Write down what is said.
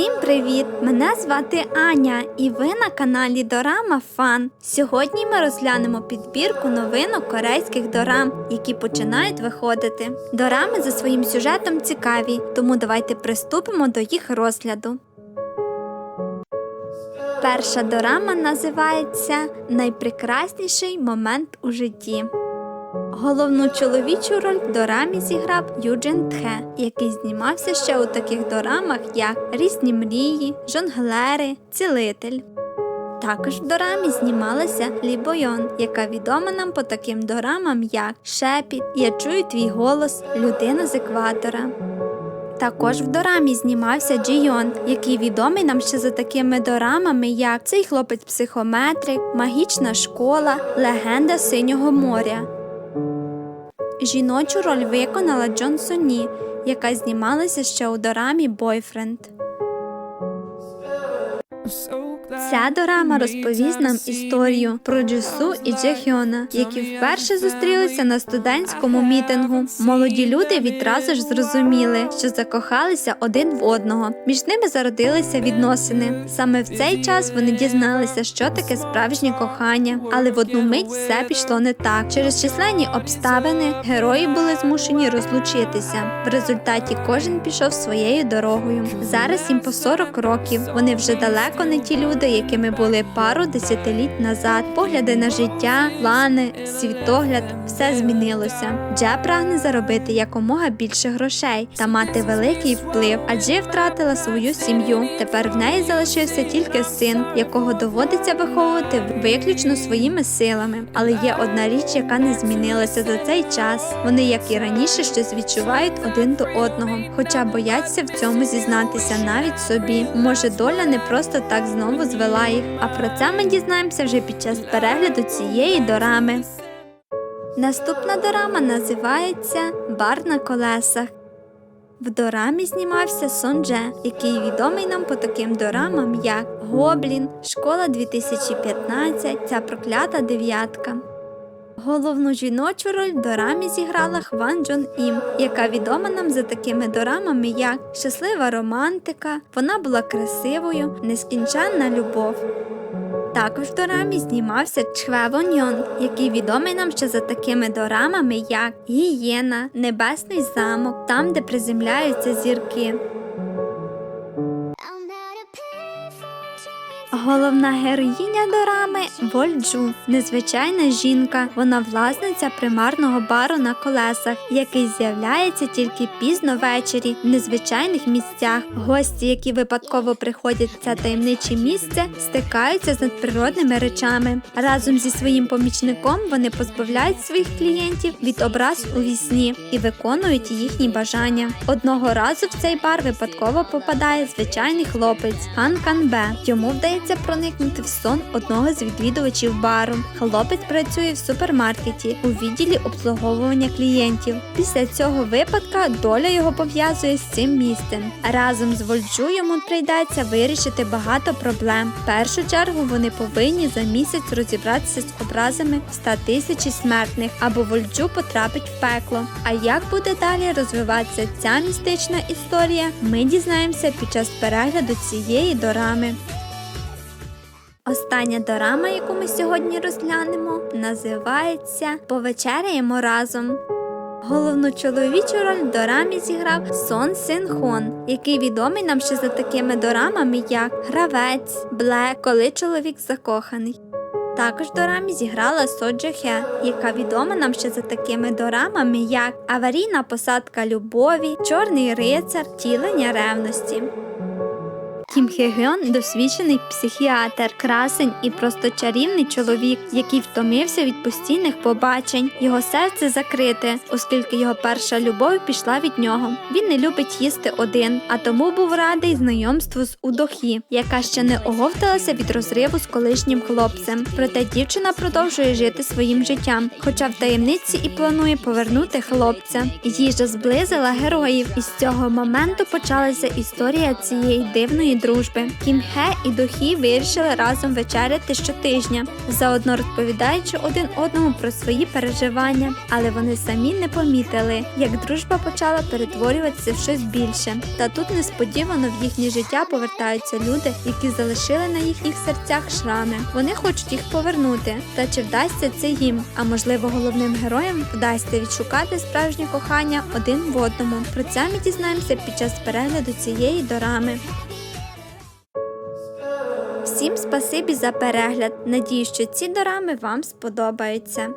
Всім привіт! Мене звати Аня, і ви на каналі Дорама Фан. Сьогодні ми розглянемо підбірку новинок корейських дорам, які починають виходити. Дорами за своїм сюжетом цікаві, тому давайте приступимо до їх розгляду. Перша дорама називається Найпрекрасніший момент у житті. Головну чоловічу роль в дорамі зіграв Юджин Тхе, який знімався ще у таких дорамах, як Різні мрії, Жонглери, Цілитель. Також в дорамі знімалася Лі Бойон, яка відома нам по таким дорамам, як Шепіт, Я чую твій голос, Людина з екватора. Також в дорамі знімався Джійон, який відомий нам ще за такими дорамами, як Цей хлопець психометрик, Магічна школа, Легенда синього моря. Жіночу роль виконала Джон Соні, яка знімалася ще у дорамі Бойфренд. Ця дорама розповість нам історію про Джусу і Джехьона, які вперше зустрілися на студентському мітингу. Молоді люди відразу ж зрозуміли, що закохалися один в одного. Між ними зародилися відносини. Саме в цей час вони дізналися, що таке справжнє кохання, але в одну мить все пішло не так. Через численні обставини герої були змушені розлучитися. В результаті кожен пішов своєю дорогою. Зараз їм по 40 років. Вони вже далеко не ті люди, якими були пару десятиліть назад. Погляди на життя, плани, світогляд все змінилося. Дже прагне заробити якомога більше грошей та мати великий вплив, адже втратила свою сім'ю. Тепер в неї залишився тільки син, якого доводиться виховувати виключно своїми силами. Але є одна річ, яка не змінилася за цей час. Вони, як і раніше, щось відчувають один до одного, хоча бояться в цьому зізнатися навіть собі. Може, доля не просто так знову звела їх. А про це ми дізнаємося вже під час перегляду цієї дорами. Наступна дорама називається Бар на колесах. В дорамі знімався Сон Дже, який відомий нам по таким дорамам, як Гоблін, Школа 2015, Ця проклята дев'ятка. Головну жіночу роль в дорамі зіграла Хван Джон Ім, яка відома нам за такими дорамами, як Щаслива романтика, вона була красивою, нескінченна любов. Також в дорамі знімався Чхве Вон Йон, який відомий нам ще за такими дорамами, як Гієна, Небесний замок, там, де приземляються зірки. Головна героїня дорами Вольджу, незвичайна жінка. Вона власниця примарного бару на колесах, який з'являється тільки пізно ввечері в незвичайних місцях. Гості, які випадково приходять в це таємниче місце, стикаються з надприродними речами. Разом зі своїм помічником вони позбавляють своїх клієнтів від образ у вісні і виконують їхні бажання. Одного разу в цей бар випадково попадає звичайний хлопець Хан Канбе. Йому вдається проникнути в сон одного з відвідувачів бару. Хлопець працює в супермаркеті у відділі обслуговування клієнтів. Після цього випадка доля його пов'язує з цим місцем. Разом з Вольджу йому прийдеться вирішити багато проблем. В першу чергу вони повинні за місяць розібратися з образами 100 тисяч смертних, або Вольджу потрапить в пекло. А як буде далі розвиватися ця містична історія, ми дізнаємося під час перегляду цієї дорами. Остання дорама, яку ми сьогодні розглянемо, називається Повечеряємо разом. Головну чоловічу роль в дорамі зіграв Сон Син Хон, який відомий нам ще за такими дорамами, як Гравець, Блек, Коли чоловік закоханий. Також дорамі зіграла Соджа Хе, яка відома нам ще за такими дорамами, як Аварійна посадка любові, Чорний рицар, Тілення ревності. Кім Хе Гьон – досвідчений психіатр, красень і просто чарівний чоловік, який втомився від постійних побачень. Його серце закрите, оскільки його перша любов пішла від нього. Він не любить їсти один, а тому був радий знайомству з Удохі, яка ще не оговталася від розриву з колишнім хлопцем. Проте дівчина продовжує жити своїм життям, хоча в таємниці і планує повернути хлопця. Їжа зблизила героїв, і з цього моменту почалася історія цієї дивної дружби. Кім і Дохі вирішили разом вечеряти щотижня, заодно розповідаючи один одному про свої переживання, але вони самі не помітили, як дружба почала перетворюватися в щось більше. Та тут несподівано в їхнє життя повертаються люди, які залишили на їхніх серцях шрами. Вони хочуть їх повернути. Та чи вдасться це їм? А можливо, головним героям вдасться відшукати справжнє кохання один в одному. Про це ми дізнаємося під час перегляду цієї дорами. Всім спасибі за перегляд. Надію, що ці дорами вам сподобаються.